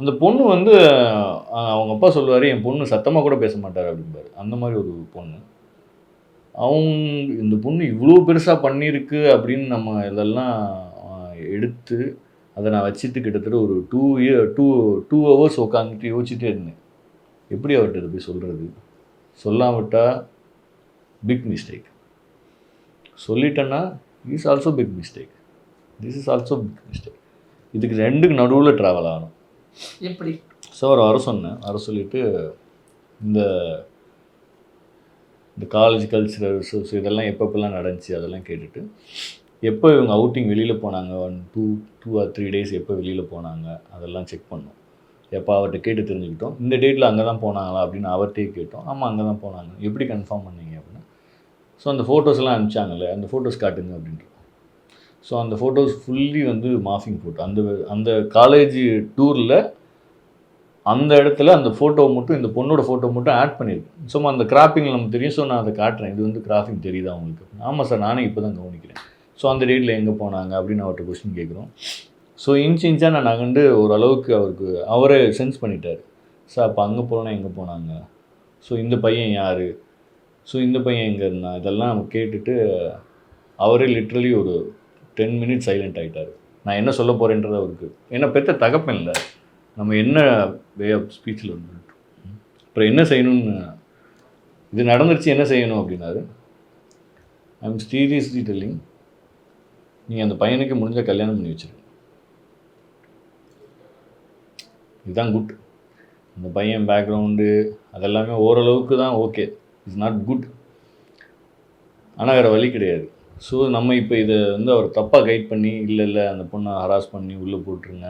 அந்த பொண்ணு வந்து அவங்க அப்பா சொல்லுவார் என் பொண்ணு சத்தமாக கூட பேச மாட்டார் அப்படிம்பாரு. அந்த மாதிரி ஒரு பொண்ணு. அவங்க இந்த பொண்ணு இவ்வளோ பெருசாக பண்ணியிருக்கு அப்படின்னு நம்ம இதெல்லாம் எடுத்து அதை நான் வச்சுட்டு கிட்டத்தட்ட ஒரு two year two two hours உட்காந்துட்டு யோசிச்சுட்டே இருந்தேன். எப்படி அவர்கிட்ட இதை போய் சொல்கிறது சொல்லாமட்டால் பிக் மிஸ்டேக் சொல்லிட்டேன்னா is also big mistake this is also big mistake இதுக்கு ரெண்டுக்கு நடுவில் ட்ராவல் ஆகணும். எப்படி? ஸோ அவர் வர சொன்னேன். வர சொல்லிட்டு இந்த இந்த காலேஜ் கல்ச்சுரல்ஸ் இதெல்லாம் எப்பப்பெல்லாம் நடந்துச்சு அதெல்லாம் கேட்டுட்டு எப்போ இவங்க அவுட்டிங் வெளியில் போனாங்க? One two two or three days எப்போ வெளியில் போனாங்க? அதெல்லாம் செக் பண்ணோம். எப்போ அவர்கிட்ட கேட்டு தெரிஞ்சுக்கிட்டோம். இந்த டேட்டில் அங்கே தான் போனாங்களா அப்படின்னு அவர்கிட்டே கேட்டோம். ஆமாம் அங்கே தான் போனாங்க. எப்படி கன்ஃபார்ம் பண்ணீங்க அப்படின்னு? ஸோ அந்த ஃபோட்டோஸ்லாம் அனுப்பிச்சாங்கல்ல அந்த ஃபோட்டோஸ் காட்டுங்க அப்படின்ட்டு. ஸோ அந்த ஃபோட்டோஸ் ஃபுல்லி வந்து மாஃபிங் ஃபோட்டோ அந்த அந்த காலேஜ் டூரில் அந்த இடத்துல அந்த ஃபோட்டோ மட்டும் இந்த பொண்ணோட ஃபோட்டோ மட்டும் ஆட் பண்ணியிருக்கேன். சும்மா அந்த கிராப்பிங்கில் நமக்கு தெரியும். ஸோ நான் அதை காட்டுறேன். இது வந்து கிராஃபிங் தெரியுதா அவங்களுக்கு ஆமாம் சார் நானே இப்போ தான் கவனிக்கிறேன். ஸோ அந்த டேட்டில் எங்கே போனாங்க அப்படின்னு அவர்கிட்ட கொஸ்டின் கேட்குறோம். ஸோ இன்ச் இன்ச்சாக நான் நகண்டு ஓரளவுக்கு அவருக்கு அவரே சென்ஸ் பண்ணிட்டார். சார் அப்போ அங்கே போனால் எங்கே போனாங்க? ஸோ இந்த பையன் யார்? ஸோ இந்த பையன் எங்கே இருந்தான்? இதெல்லாம் நம்ம கேட்டுட்டு அவரே லிட்ரலி ஒரு டென் மினிட்ஸ் சைலண்ட் ஆகிட்டார் நான் என்ன சொல்ல போகிறேன்றது அவருக்கு ஏன்னா பெற்ற தகப்பன் இல்லை. நம்ம என்ன வே ஆஃப் ஸ்பீச்சில் வந்துட்டோம் அப்புறம் என்ன செய்யணும்னு இது நடந்துருச்சு என்ன செய்யணும் அப்படின்னாரு. ஐ எம் சீரியஸ்லி டெல்லிங் நீங்கள் அந்த பையனுக்கு முடிஞ்ச கல்யாணம் பண்ணி வச்சிருங்க. இதுதான் குட் அந்த பையன் பேக்ரவுண்டு அதெல்லாமே ஓரளவுக்கு தான் ஓகே இட்ஸ் நாட் குட் ஆனால் வேறு வழி கிடையாது. ஸோ நம்ம இப்போ இதை வந்து அவர் தப்பாக கைட் பண்ணி இல்லை இல்லை அந்த பொண்ணை ஹராஸ் பண்ணி உள்ளே போட்டுருங்க.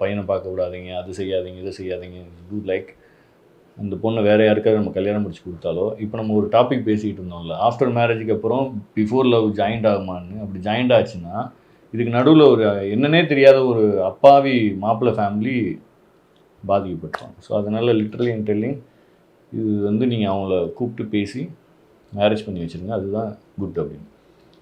பையனை பார்க்க விடாதீங்க. அது செய்யாதீங்க இதை செய்யாதீங்க. டூ லைக் அந்த பொண்ணை வேறு யாருக்காவது நம்ம கல்யாணம் முடிச்சு கொடுத்தாலோ இப்போ நம்ம ஒரு டாபிக் பேசிக்கிட்டு இருந்தோம்ல. ஆஃப்டர் மேரேஜுக்கு அப்புறம் பிஃபோர் லவ் ஜாயிண்ட் ஆகுமான்னு அப்படி ஜாயிண்ட் ஆச்சுன்னா இதுக்கு நடுவில் ஒரு என்னன்னே தெரியாத ஒரு அப்பாவி மாப்பிள்ளை ஃபேமிலி பாதிக்கப்பட்டாங்க ஸோ அதனால் லிட்ரலி அண்ட் டெல்லிங் இது வந்து நீங்கள் அவங்கள கூப்பிட்டு பேசி மேரேஜ் பண்ணி வச்சுருங்க. அதுதான் குட் அப்படின்னு.